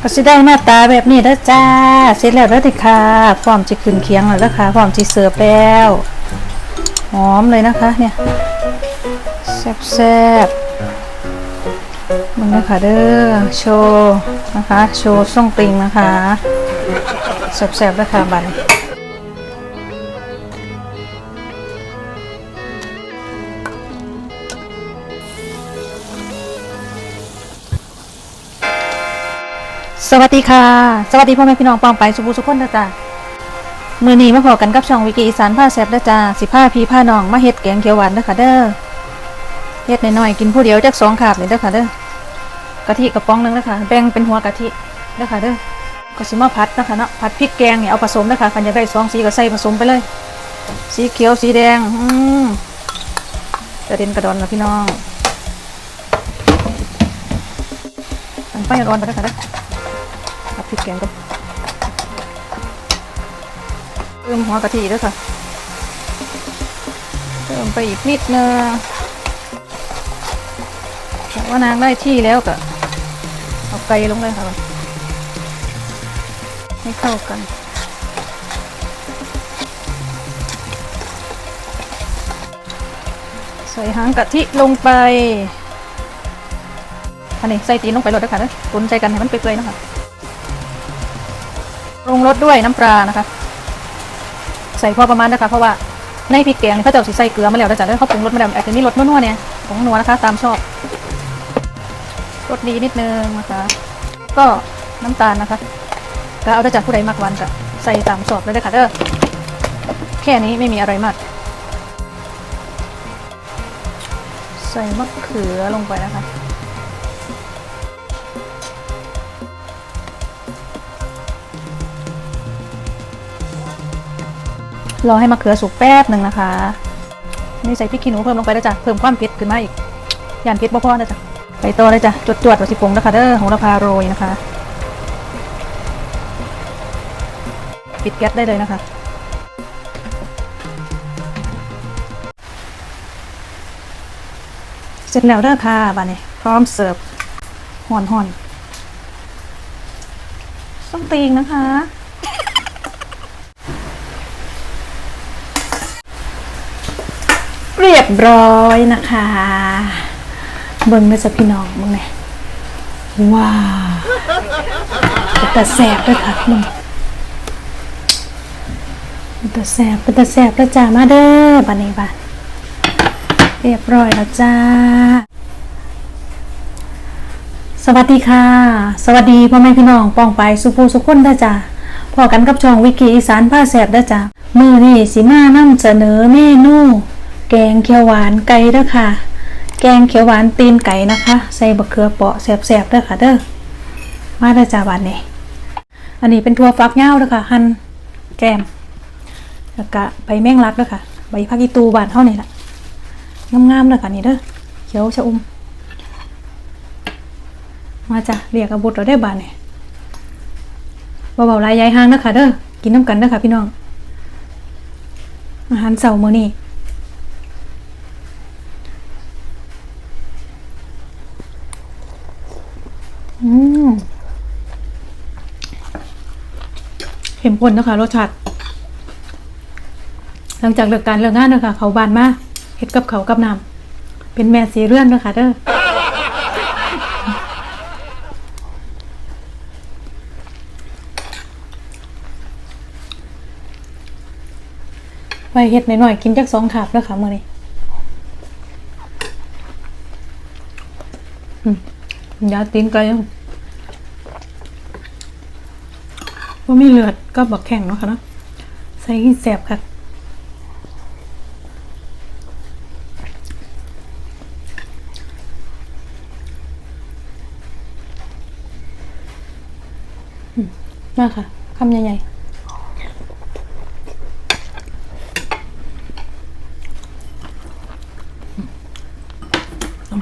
ก็สิได้หน้าตาแบบนี้แล้วจ้า เสร็จแล้วแล้วดิค่ะพร้อมจะขึ้นเคียงแล้วนะคะพร้อมจะเสิร์ฟแล้วหอมเลยนะคะเนี่ยแซ่บๆมึงนะคะเด้อโชว์นะคะ โชว์ส่งติงนะคะแซ่บๆแล้วค่ะบัน สวัสดีค่ะ สวัสดีพ่อแม่พี่น้องปองไปสุภูสุขคนเด้อจ้ามือนี้มาพอกันกับช่องวิกิอีสานผ้าแซบเด้อจ้าสิผ้าพีผ้าน้องมาเฮ็ดแกงเขียวหวานเด้อค่ะเด้อเฮ็ดน้อยๆกินผู้เดียวจักสองขาบนี่เด้อค่ะเด้อกะทิกระป๋องนึงเด้อค่ะแบ่งเป็นหัวกะทิเด้อค่ะเด้อก็สิมาผัดเด้อค่ะเนาะผัดพริกแกงเนี่ยเอาผสมเด้อค่ะคันอยากได้สองสีก็ใส่ผสมไปเลย สีเขียวสีแดงอืมกระเด็นกระดอนแล้วพี่น้องอันไปร้อนไปเด้อค่ะเด้อ ริกแกงก็เติมหัวกะทิด้อค่ะเติมไปอีกนิดนึงแต่ว่านางได้ที่แล้วก็เอาไก่ลงเลยค่ะให้เข้ากันใส่หางกะทิลงไป อันนี้ใส่ตีนลงไปเลยนะคะเด้อตุนใจกันให้มันเปื่อยๆนะคะ ปรุงรสด้วยน้ำปลานะคะ ใส่พอประมาณนะคะ เพราะว่าในพริกแกงนี่เขาจะเอาใส่เกลือมาแล้วนะจ๊ะแล้วเขาปรุงรสมาแล้วอาจจะมีรสนัวๆเนี่ยของนัวนะคะ ตามชอบรสดีนิดนึงนะคะ ก็น้ำตาลนะคะก็เอาได้จากผู้ใดมากวันก็ใส่ตามชอบเลยเด้อค่ะเด้อแค่นี้ไม่มีอะไรมากใส่มะเขือลงไปนะคะ รอให้มะเขือสุกแป๊บหนึ่งนะคะ นี่ใส่พริกขี้หนูเพิ่มลงไปแล้วจ้ะเพิ่มความเผ็ดขึ้นมาอีกย่านเผ็ดบ่พอนะจ๊ะไปต่อเลยจ้ะจดจวดๆวัสิพงนะคะเด้อของราคาโรยนะคะ ปิดแก๊สได้เลยนะคะเสร็จแล้วเด้อค่ะบานนี้พร้อมเสิร์ฟห่อนห่อนส้มตีงนะคะ เรียบร้อยนะคะ เบิ่งนะจ๊ะพี่น้องเบิ่งแหน่ว้าวเป็นตาแสบด้วยค่ะมึงเป็นตาแสบเป็นตาแสบแล้วจ้ามาเด้อบันนี้บ้านเรียบร้อยแล้วจ้าสวัสดีค่ะ สวัสดีพ่อแม่พี่น้องปองไปสุภูสุขคนด้จ้าพอกันกับช่องวิกิอีสานผ้าแสบด้จ้ามือนี่สิมานำเสนอเมนู แกงเขียวหวานไก่เด้อค่ะ แกงเขียวหวานตีนไก่นะคะ ใส่บะเขือเปาะแสบๆเด้อค่ะเด้อมาเด้อจ้าวันนี้อันนี้เป็นถั่วฟักยาเด้อค่ะหั่นแกมแล้วก็ใบแมงลักเด้อค่ะใบผักอีตูบานเท่านี้ล่ะงามๆเด้อค่ะนี่เด้อเขียวชะอุ่มมาจ้ะเรียกอาบุตรเราได้บานเนี่ยเบาๆลายยายห้างนะคะเด้อกินน้ำกันเด้อค่ะพี่น้องอาหารเสาร์มื้อนี้ อืม เข้มข้นนะคะรสชาติหลังจากเลิกการเลิกงานนะคะเขาบานมาเฮ็ดกับเขากับน้ำเป็นแม่สีเรื่อนนะคะเด้อไว้เฮ็ดหน่อยๆกินจักสองขาบแล้วค่ะมื้อนี้อืมยาตีนไก่ ว่ามีเลือดก็บักแข็งเนาะค่ะเนาะใส่แสบค่ะมาค่ะคำใหญ่ๆ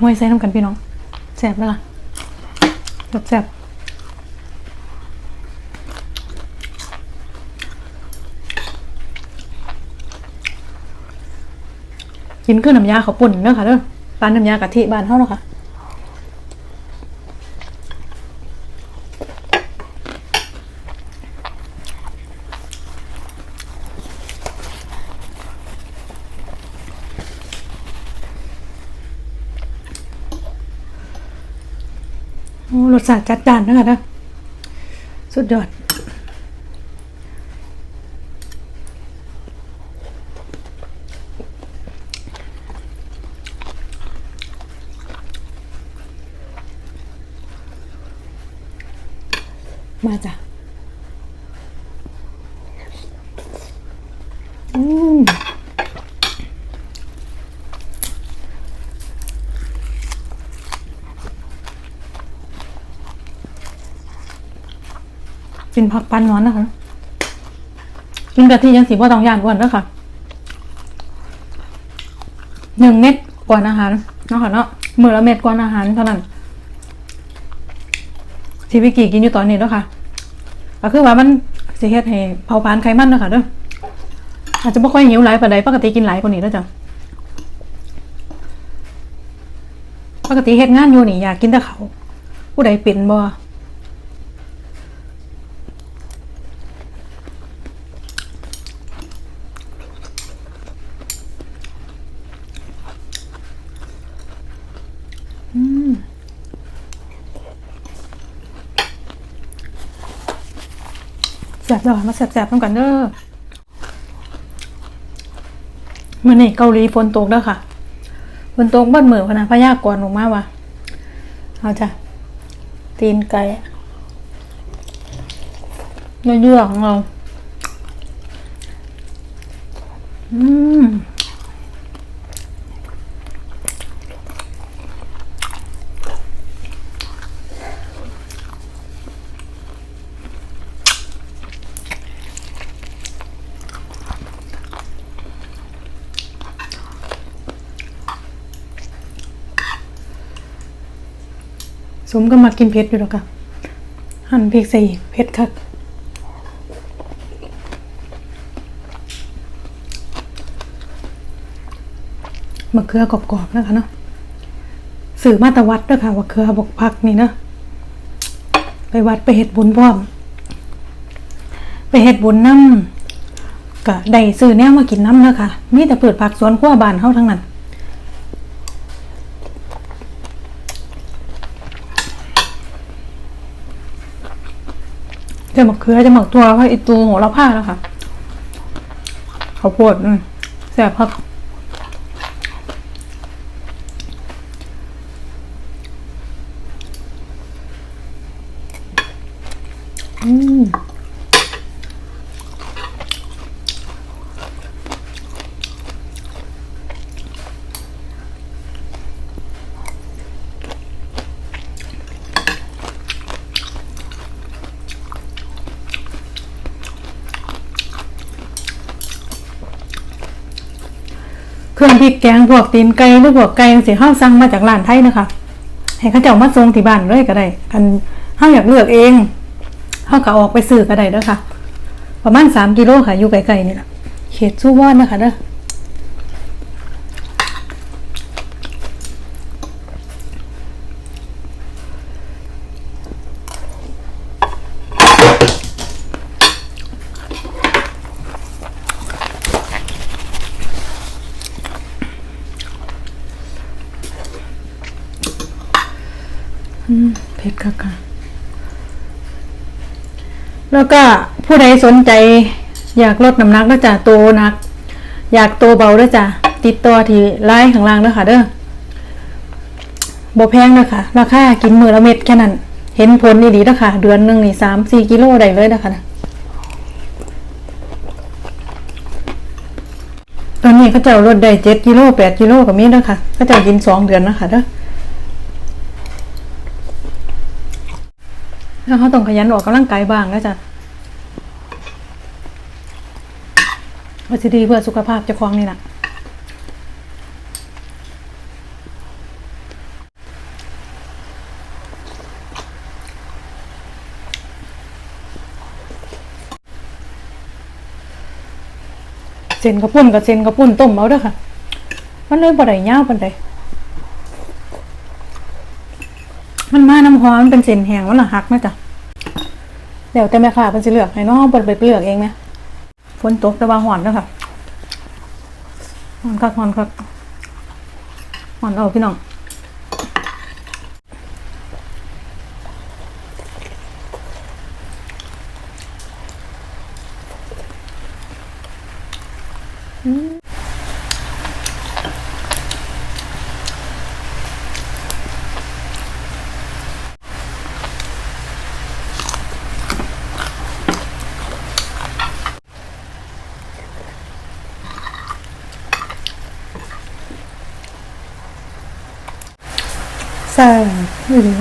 ห้วยใส่น้ำกันพี่น้องแสบเลยล่ะแบบแสบ กินเครื่องน้ำยาเขาปุ่นเนาะค่ะเด้อปานน้ำยากะทิบ้านเฮาเนาะค่ะรสชาติจัดจ้านนะคะนะสุดยอด มาจ้ะอืมกินผักปันนอนนะคะกินกะทิยังสีว่าต้องย่านอ้วนแล้วค่ะหนึ่งเม็ดก่อนอาหารเนาะค่ะเนาะมือละเม็ดก่อนอาหารเท่านั้น ที่วิกิกินอยู่ตอนนี้แล้วค่ะก็คือว่ามันสิเฮ็ดให้เผาผลาญไขมันเนาะค่ะเด้ออาจจะไม่ค่อยหิวหลายปานใดปกติกินหลายกว่านี้แล้วจ้ะปกติเฮ็ดงานอยู่นี่อยากกินแต่เขาผู้ใดเป็นบ่ แสบดอมาแสบๆต้องกันเด้อมื่อนี่เกาหลีฝนตกแล้วค่ะฝนตกบ้านเหมือพนะพยากรณ์ออกมาว่ะเอาจ้ะตีนไก่เยื่อของเรา อืม สมก็มากินเผ็ดอยู่หรอกค่ะหั่นพริกใส่อีเผ็ดคักมะเขือกรอบๆนะคะเนาะสื่อมาตะวัดด้วยค่ะว่าเขือบกพักนี่เนาะไปวัดไปเห็ดบุญพร้อม ไปเห็ดบุญน้ำก็ได้ซื้อแนวมากินน้ำเนาะค่ะมีแต่เปิดผักสวนขั้วบานเฮาทั้งนั้น จะหมักเขือจะหมักตัวแล้วก็อีตูโหระพาแล้วค่ะเขาวโพดอืมแซ่บครับ รื่องพริกแกงพวกตีนไก่หรือพวกไก่สิเฮาสั่งมาจากร้านไทยนะคะให้เขาเจ้ามาส่งที่บ้านเลยก็ได้กันห้าอยากเลือกเองห้าก็ออกไปซื้อก็ได้เด้อค่ะ ประมาณสามกิโลค่ะอยู่ไกลๆนี่แหละเขตสุวรรณนะคะเด้อ เผ็ด ค่ะค่ะ แล้วก็ผู้ใดสนใจ อยากลดน้ำหนักแล้วจ้ะโตนัก อยากโตเบาแล้วยจ้ะติดต่อที่ไลน์ข้างล่างแล้วค่ะ เด้อบ่แพงเลยค่ะ ราคากินมือละเม็ดแค่นั้น เห็นผลดีๆแล้วค่ะเดือนหนึ่งนี่สามสี่กิโลได้เลยนะคะนะตอนนี้เขาเจ้าลดได้เจ็ดกิโลแปดกิโลกับมีแล้วค่ะเขาเจ้ากินสองเดือนนะคะเด้อ แล้วเขาต้องขยันออกกำลังกายบ้างนะจ๊ะว่าจะดีเพื่อสุขภาพเจ้าของนี่แหละเส้นกระปุ่นกับเส้นกระปุ่นต้มเอาเด้อค่ะ มันเลยบ่ได้ยาวปานใด มันมาน้ำหอมมันเป็นเส้นแห้งมันละหักไหมจ๊ะเดี๋ยวแต่แม่ค่ะมันจะเลือกให้น้องเปิดไปเลือกเองไหมฝนตกแต่ว่าหอนแล้วค่ะหอนคักหอนคักหอนเอาพี่น้อง ใส่ไม่รู้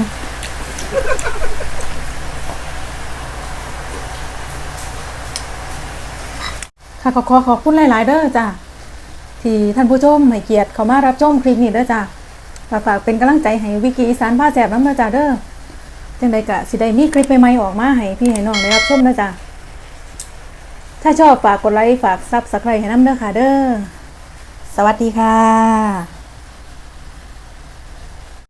ค่ะขอขอขอบคุณหลาย ๆ เด้อจ้ะที่ท่านผู้ชมให้เกียรติเขามารับชมคลิปนี้เด้อจ้ะฝากฝากเป็นกำลังใจให้วิกิอีสานผ้าแสบน้ำเด้อจ้ะเด้อจังใดกะสิได้มีคลิปใหม่ๆออกมาให้พี่ให้น้องได้รับชมเด้อจ้ะถ้าชอบฝากกดไลค์ฝากซับสไครต์ให้น้ำเด้อค่ะเด้อสวัสดีค่ะ